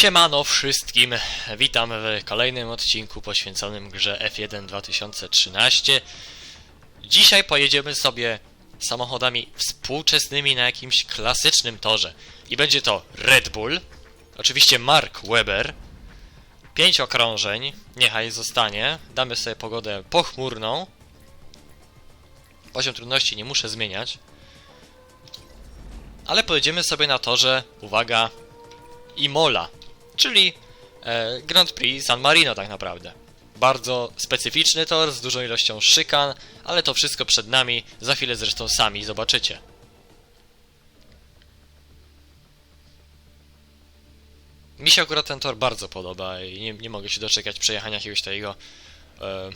Siemano wszystkim, witam w kolejnym odcinku poświęconym grze F1 2013. Dzisiaj pojedziemy sobie samochodami współczesnymi na jakimś klasycznym torze. I będzie to Red Bull, oczywiście Mark Webber, 5 okrążeń, niechaj zostanie, damy sobie pogodę pochmurną. Poziom trudności nie muszę zmieniać. Ale pojedziemy sobie na torze, uwaga, Imola, czyli e, Grand Prix San Marino tak naprawdę. Bardzo specyficzny tor z dużą ilością szykan, ale to wszystko przed nami, za chwilę zresztą sami zobaczycie. Mi się akurat ten tor bardzo podoba i nie, nie mogę się doczekać przejechania jakiegoś takiego e,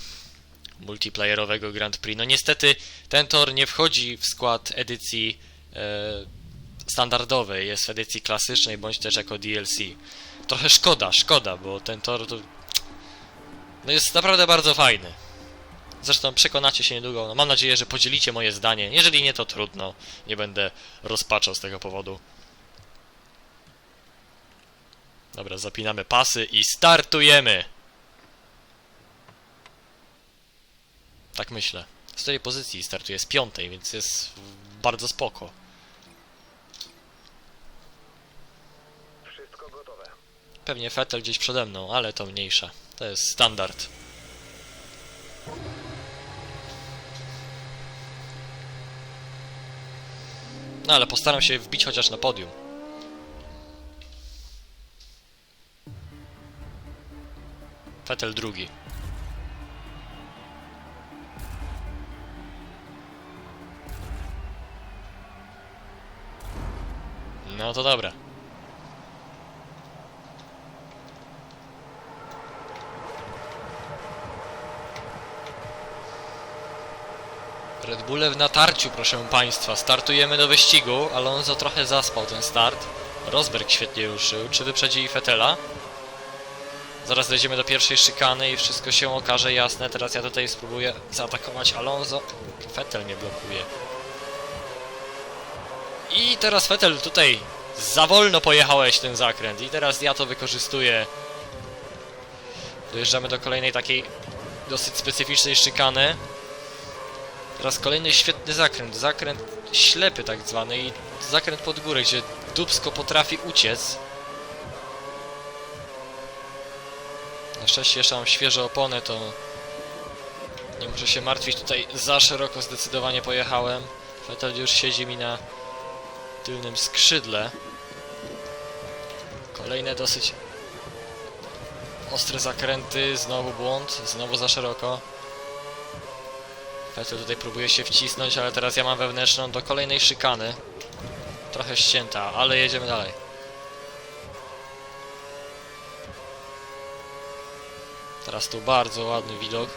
multiplayerowego Grand Prix. No niestety ten tor nie wchodzi w skład edycji e, standardowej, jest w edycji klasycznej bądź też jako DLC. Trochę szkoda, szkoda, bo ten tor to no jest naprawdę bardzo fajny. Zresztą przekonacie się niedługo. No mam nadzieję, że podzielicie moje zdanie. Jeżeli nie, to trudno. Nie będę rozpaczał z tego powodu. Dobra, zapinamy pasy i startujemy! Tak myślę. Z tej pozycji startuję z piątej, więc jest bardzo spoko. Wszystko gotowe. Pewnie Fetel gdzieś przede mną, ale to mniejsza. To jest standard. No ale postaram się wbić chociaż na podium. Fetel drugi. No to dobra. Red Bulle w natarciu, proszę Państwa. Startujemy do wyścigu. Alonso trochę zaspał ten start. Rosberg świetnie ruszył. Czy wyprzedzi Fetela? Zaraz dojdziemy do pierwszej szykany i wszystko się okaże jasne. Teraz ja tutaj spróbuję zaatakować Alonso. Fetel mnie blokuje. I teraz Fetel tutaj za wolno pojechałeś ten zakręt. I teraz ja to wykorzystuję. Dojeżdżamy do kolejnej takiej dosyć specyficznej szykany. Teraz kolejny świetny zakręt, zakręt ślepy tak zwany i zakręt pod górę, gdzie Dubsko potrafi uciec. Na szczęście jeszcze mam świeże opony, to nie muszę się martwić. Tutaj za szeroko zdecydowanie pojechałem. Vettel już siedzi mi na tylnym skrzydle. Kolejne dosyć ostre zakręty, znowu błąd, znowu za szeroko. Vettel tutaj próbuje się wcisnąć, ale teraz ja mam wewnętrzną do kolejnej szykany. Trochę ścięta, ale jedziemy dalej. Teraz tu bardzo ładny widok.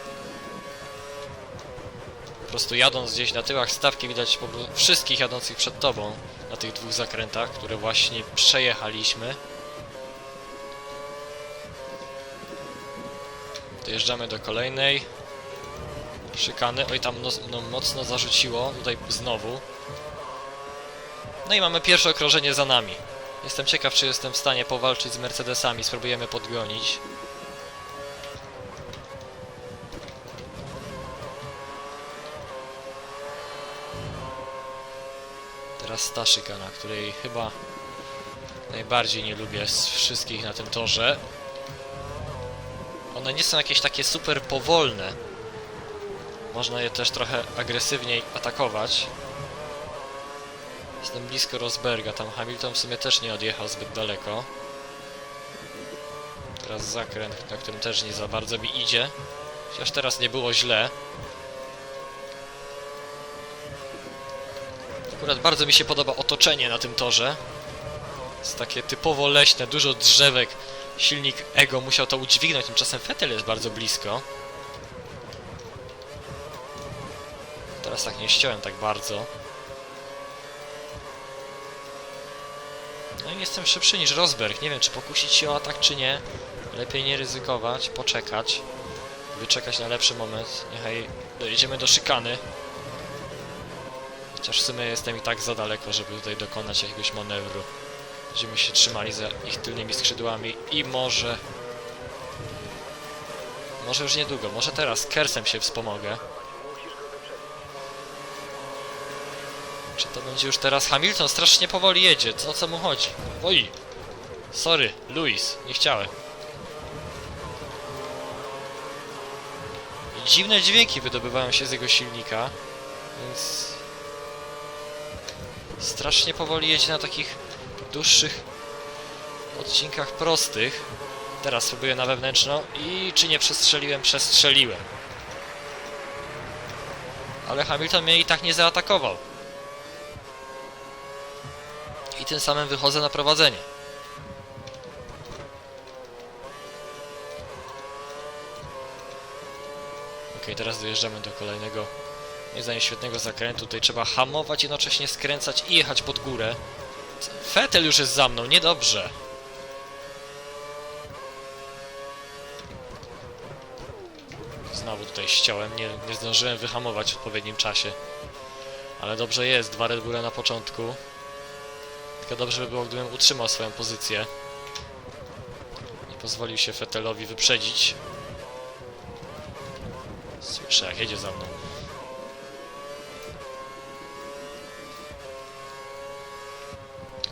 Po prostu jadąc gdzieś na tyłach stawki widać wszystkich jadących przed tobą na tych dwóch zakrętach, które właśnie przejechaliśmy. Dojeżdżamy do kolejnej szykany. Oj, tam no, no, mocno zarzuciło. Tutaj znowu. No i mamy pierwsze okrążenie za nami. Jestem ciekaw, czy jestem w stanie powalczyć z Mercedesami. Spróbujemy podgonić. Teraz ta szykana, której chyba najbardziej nie lubię z wszystkich na tym torze. One nie są jakieś takie super powolne. Można je też trochę agresywniej atakować. Jestem blisko Rosberga, tam Hamilton w sumie też nie odjechał zbyt daleko. Teraz zakręt, na którym też nie za bardzo mi idzie. Chociaż teraz nie było źle. Akurat bardzo mi się podoba otoczenie na tym torze. Jest takie typowo leśne, dużo drzewek. Silnik Ego musiał to udźwignąć, tymczasem Vettel jest bardzo blisko. Teraz tak nie ściąłem tak bardzo. No i jestem szybszy niż Rosberg. Nie wiem, czy pokusić się o atak, czy nie. Lepiej nie ryzykować, poczekać. Wyczekać na lepszy moment. Niechaj dojedziemy do szykany. Chociaż w sumie jestem i tak za daleko, żeby tutaj dokonać jakiegoś manewru. Będziemy się trzymali za ich tylnymi skrzydłami i może... Może już niedługo, może teraz Kersem się wspomogę. Czy to będzie już teraz Hamilton? Strasznie powoli jedzie, co, o co mu chodzi? Oj! Sorry, Luis, nie chciałem. Dziwne dźwięki wydobywają się z jego silnika, więc... Strasznie powoli jedzie na takich dłuższych odcinkach prostych. Teraz spróbuję na wewnętrzną i czy nie przestrzeliłem? Przestrzeliłem. Ale Hamilton mnie i tak nie zaatakował. I tym samym wychodzę na prowadzenie. Ok, teraz dojeżdżamy do kolejnego moim świetnego zakrętu. Tutaj trzeba hamować, jednocześnie skręcać i jechać pod górę. Fetel już jest za mną, niedobrze. Znowu tutaj ściąłem, nie, nie zdążyłem wyhamować w odpowiednim czasie. Ale dobrze jest, dwa Red Bulle na początku. Tylko dobrze by było, gdybym utrzymał swoją pozycję. Nie pozwolił się Fetelowi wyprzedzić. Słyszę, jak jedzie za mną.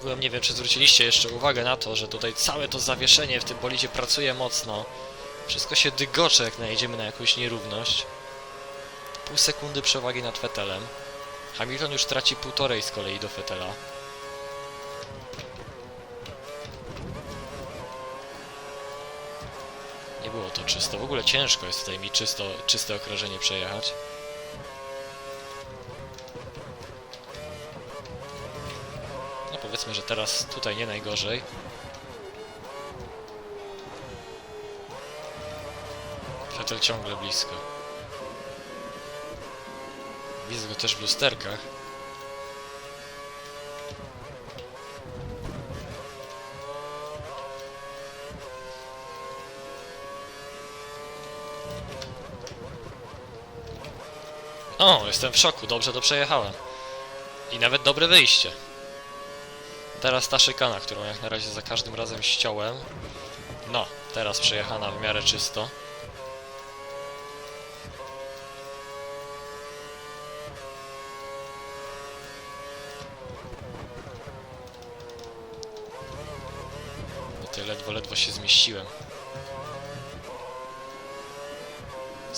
Ogóle nie wiem, czy zwróciliście jeszcze uwagę na to, że tutaj całe to zawieszenie w tym bolidzie pracuje mocno. Wszystko się dygocze, jak najedziemy na jakąś nierówność. Pół sekundy przewagi nad Fetelem. Hamilton już traci półtorej z kolei do Fetela. Było to czysto. W ogóle ciężko jest tutaj mi czysto, czyste okrążenie przejechać. No powiedzmy, że teraz tutaj nie najgorzej. Fetel ciągle blisko. Widzę go też w lusterkach. O, jestem w szoku, dobrze to przejechałem. I nawet dobre wyjście. Teraz ta szykana, którą jak na razie za każdym razem ściąłem. No, teraz przejechana w miarę czysto. Tutaj ledwo, ledwo się zmieściłem.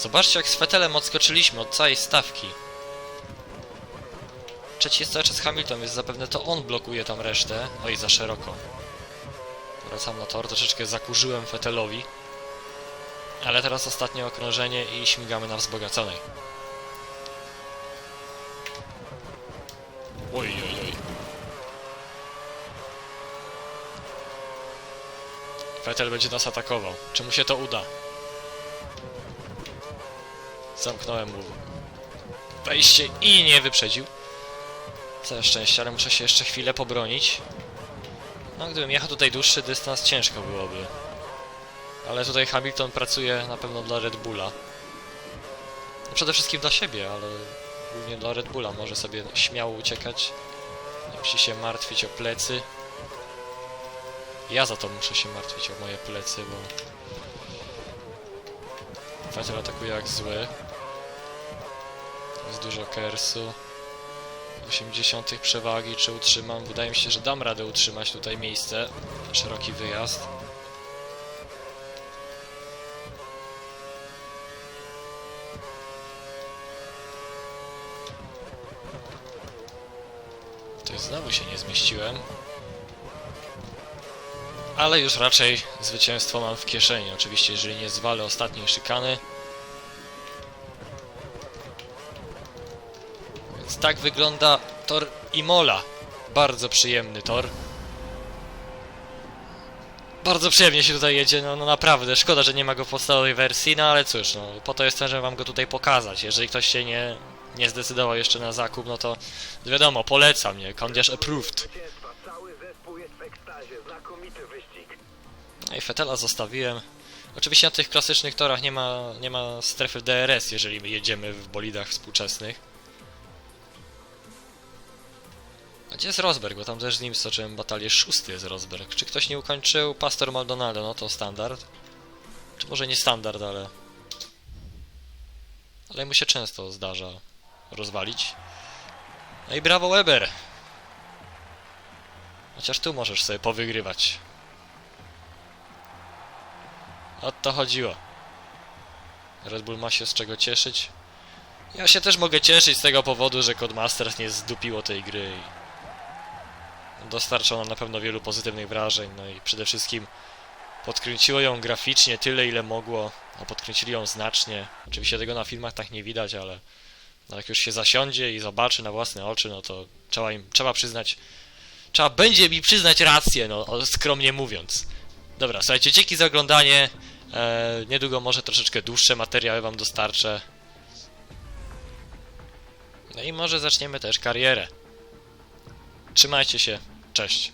Zobaczcie jak z Fetelem odskoczyliśmy od całej stawki. Trzeci jest cały czas Hamilton, więc zapewne to on blokuje tam resztę. Oj, za szeroko. Wracam na tor, troszeczkę zakurzyłem Fetelowi. Ale teraz ostatnie okrążenie i śmigamy na wzbogaconej. Oj, oj, oj. Fetel będzie nas atakował. Czy mu się to uda? Zamknąłem mu wejście i nie wyprzedził. Całe szczęście, ale muszę się jeszcze chwilę pobronić. No, gdybym jechał tutaj dłuższy dystans, ciężko byłoby. Ale tutaj Hamilton pracuje na pewno dla Red Bulla. No, przede wszystkim dla siebie, ale głównie dla Red Bulla. Może sobie śmiało uciekać. Nie musi się martwić o plecy. Ja za to muszę się martwić o moje plecy, bo... Vettel atakuje jak zły. Jest dużo kersu. 80 przewagi, czy utrzymam? Wydaje mi się, że dam radę utrzymać tutaj miejsce. Szeroki wyjazd. Tutaj znowu się nie zmieściłem. Ale już raczej zwycięstwo mam w kieszeni. Oczywiście, jeżeli nie zwalę ostatniej szykany. Tak wygląda tor Imola. Bardzo przyjemny tor. Bardzo przyjemnie się tutaj jedzie, no, no naprawdę. Szkoda, że nie ma go w podstawowej wersji, no ale cóż, no po to jestem, żeby wam go tutaj pokazać. Jeżeli ktoś się nie, nie zdecydował jeszcze na zakup, no to wiadomo, polecam, nie? Condiasz approved. No i Fetela zostawiłem. Oczywiście na tych klasycznych torach nie ma, nie ma strefy DRS, jeżeli jedziemy w bolidach współczesnych. Gdzie jest Rosberg? Bo tam też z nim stoczyłem batalię. Szósty jest Rosberg. Czy ktoś nie ukończył? Pastor Maldonado, no to standard. Czy może nie standard, ale... Ale mu się często zdarza rozwalić. No i brawo Weber! Chociaż tu możesz sobie powygrywać. O to chodziło. Red Bull ma się z czego cieszyć. Ja się też mogę cieszyć z tego powodu, że Codemasters nie zdupiło tej gry i dostarczono na pewno wielu pozytywnych wrażeń, no i przede wszystkim podkręciło ją graficznie tyle, ile mogło, a podkręcili ją znacznie. Oczywiście tego na filmach tak nie widać, ale no jak już się zasiądzie i zobaczy na własne oczy, no to trzeba im, trzeba przyznać, trzeba będzie mi przyznać rację, no skromnie mówiąc. Dobra, słuchajcie, dzięki za oglądanie. E, niedługo może troszeczkę dłuższe materiały wam dostarczę. No i może zaczniemy też karierę. Trzymajcie się, cześć.